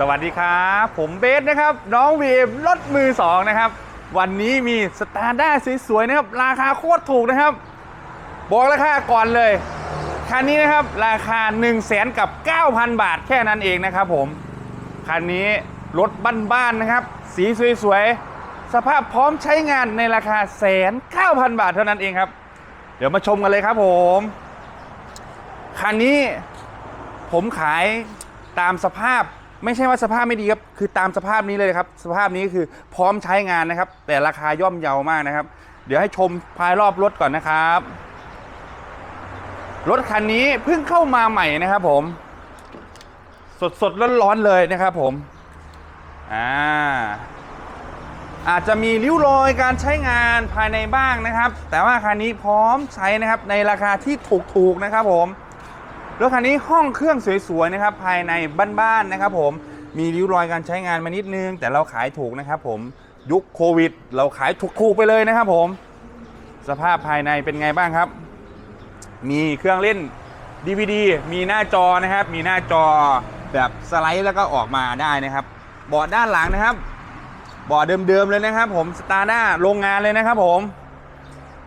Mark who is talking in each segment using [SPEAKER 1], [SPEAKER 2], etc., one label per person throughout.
[SPEAKER 1] สวัสดีครับ ผมเบสนะครับ น้องวีมรถมือสองนะครับ วันนี้มีสตาร์ด้าสวยๆนะครับ ราคาโคตรถูกนะครับ บอกราคาก่อนเลย คันนี้นะครับราคา 1 0 0 0 0แสนกับ 9,000 บาทแค่นั้นเองนะครับผม คันนี้รถบ้านๆนะครับ สีสวยๆ สภาพพร้อมใช้งานในราคาแสนเก้าพันบาทเท่านั้นเองครับ เดี๋ยวมาชมกันเลยครับผม คันนี้ผมขายตามสภาพ ไม่ใช่ว่าสภาพไม่ดีครับ คือตามสภาพนี้เลยครับ สภาพนี้คือพร้อมใช้งานนะครับ แต่ราคาย่อมเยาวมากนะครับ เดี๋ยวให้ชมภายรอบรถก่อนนะครับ รถคันนี้เพิ่งเข้ามาใหม่นะครับ ผม สดสดร้อนร้อนๆเลยนะครับ ผม อ่า อาจจะมีริ้วรอยการใช้งานภายในบ้างนะครับ แต่ว่าคันนี้พร้อมใช้นะครับ ในราคาที่ถูกๆนะครับ ผม รถคันนี้ห้องเครื่องสวยๆนะครับภายในบ้านๆนะครับผมมีริ้วรอยการใช้งานมานิดนึง แต่เราขายถูกนะครับผมยุคโควิด เราขายถูกๆไปเลยนะครับผม สภาพภายในเป็นไงบ้างครับ มีเครื่องเล่น DVD มีหน้าจอนะครับ มีหน้าจอแบบสไลด์แล้วก็ออกมาได้นะครับเบาะด้านหลังนะครับเบาะเดิมๆเลยนะครับ ผมสตาร์ด้าโรงงานเลยนะครับผม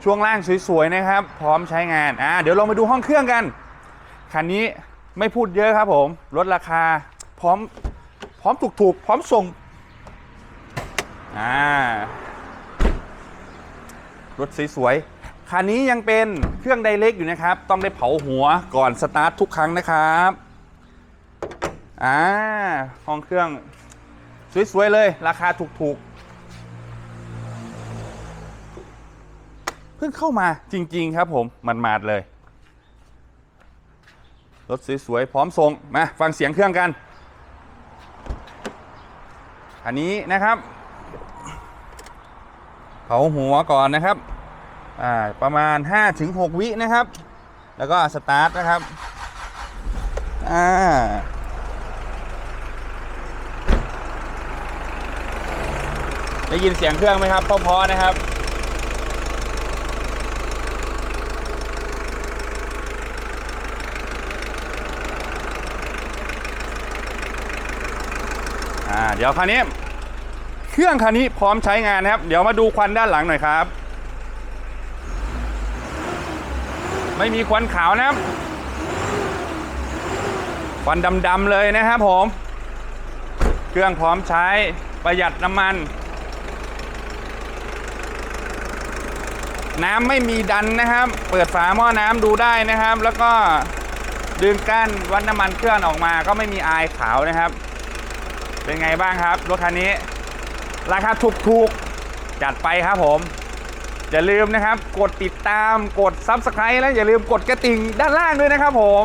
[SPEAKER 1] ช่วงล่างสวยๆนะครับ พร้อมใช้งานอ่าเดี๋ยวเรามาดูห้องเครื่องกัน คันนี้ไม่พูดเยอะครับผมลดราคาพร้อมพร้อมถูกๆพร้อมส่งอ่ารถสวยๆคันนี้ยังเป็นเครื่องไดเล็กอยู่นะครับ ต้องได้เผาหัวก่อนสตาร์ททุกครั้งนะครับอ่าห้องเครื่องสวยๆเลย ราคาถูกๆ เพิ่งเข้ามาจริงๆครับผมมันมาดเลย รถสวยๆพร้อมส่งมาฟังเสียงเครื่องกันอันนี้นะครับเผาหัวก่อนนะครับอ่าประมาณ 5-6 วินะครับ แล้วก็สตาร์ทนะครับอ่าได้ยินเสียงเครื่องไหมครับเพราะๆนะครับ อ่าเดี๋ยวคันนี้ เครื่องคันนี้พร้อมใช้งานนะครับ เดี๋ยวมาดูควันด้านหลังหน่อยครับ ไม่มีควันขาวนะครับควันดำๆเลยนะครับผม เครื่องพร้อมใช้ประหยัดน้ำมัน น้ำไม่มีดันนะครับ เปิดฝาหม้อน้ำดูได้นะครับ แล้วก็ดึงก้านวัดน้ำมันเครื่องออกมาก็ไม่มีอายขาวนะครับ เป็นไงบ้างครับ รถคันนี้ ราคาถูกๆ จัดไปครับผม อย่าลืมนะครับ กดติดตามกด Subscribe แล้วอย่าลืมกดกระดิ่งด้านล่างด้วยนะครับผม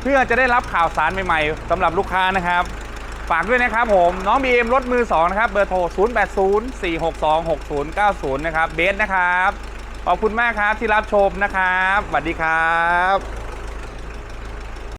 [SPEAKER 1] เพื่อจะได้รับข่าวสารใหม่ๆสำหรับลูกค้านะครับ ฝากด้วยนะครับผม น้องบีเอ็มรถมือ 2 นะครับ เบอร์โทร 0804626090 นะครับ เบสนะครับ ขอบคุณมากครับที่รับชมนะครับสวัสดีครับ